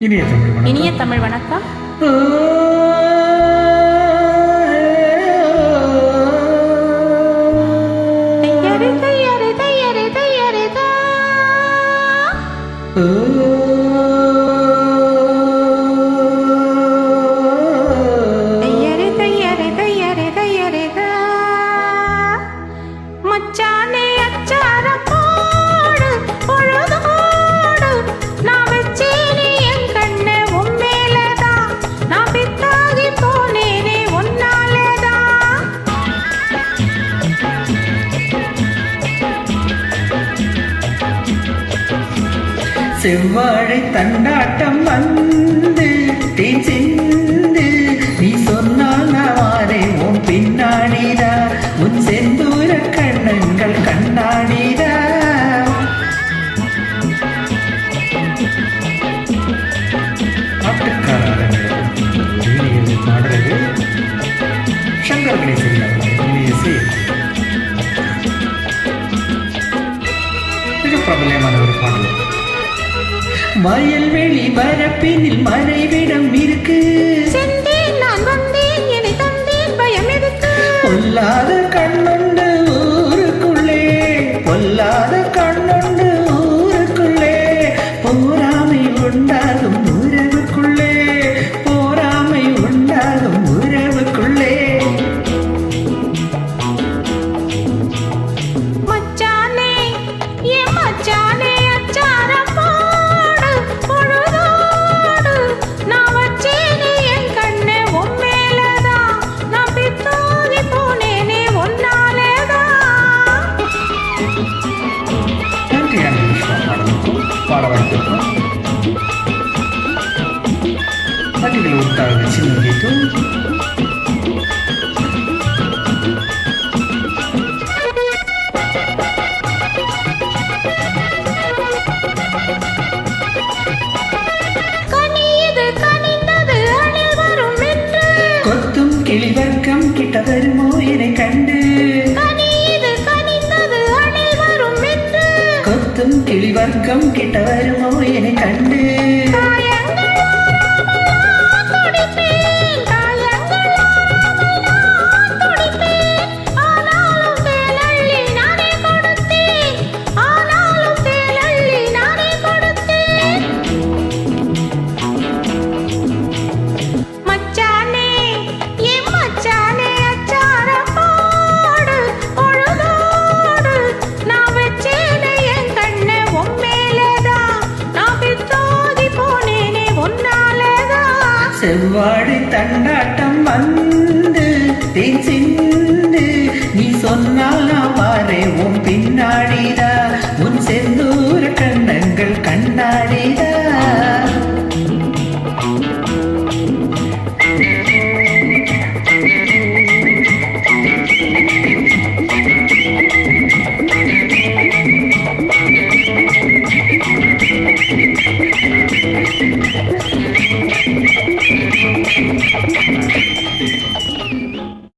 இனிய தமிழ் வணக்கம். இனிய தமிழ் வணக்கம் செவ்வாழை தண்டாட்டம் வந்து தேன் சிந்து நீ சொன்னால் நான் வாரேன் உன் பின்னாடிதா உன் செந்தூர கண்ணங்கள் கண்ணாடிதா பாடுறது சங்கர் கணேசன் இசை மிக வயல்வெளி வரப்பினில் மறைவிடம் இருக்கு. சென்றேன் நான் வந்தேன் என்னை தந்தேன் பயம் எதுக்கு? பொல்லாத கண்ணுண்டு ஊருக்குள்ளே பொல்லாத கண்ணுண்டு ஊருக்குள்ளே போராமை உண்டாகும் உறவுக்குள்ளே போராமை உண்டாகும் உறவுக்குள்ளே. மச்சானே ஏ மச்சானே? 다리를 올라가 치는 게도 Thank கிளிவர்க்கம் கிட்ட வருமோ என கண்டு ஆடி தண்டாட்டம் வந்து தேன் சிந்து நீ சொன்னால் நான் வாரேன் உன் பின்னாடிதா உன் செந்தூர கண்ணங்கள் கண்ணாடிதா Thank you. Thank you.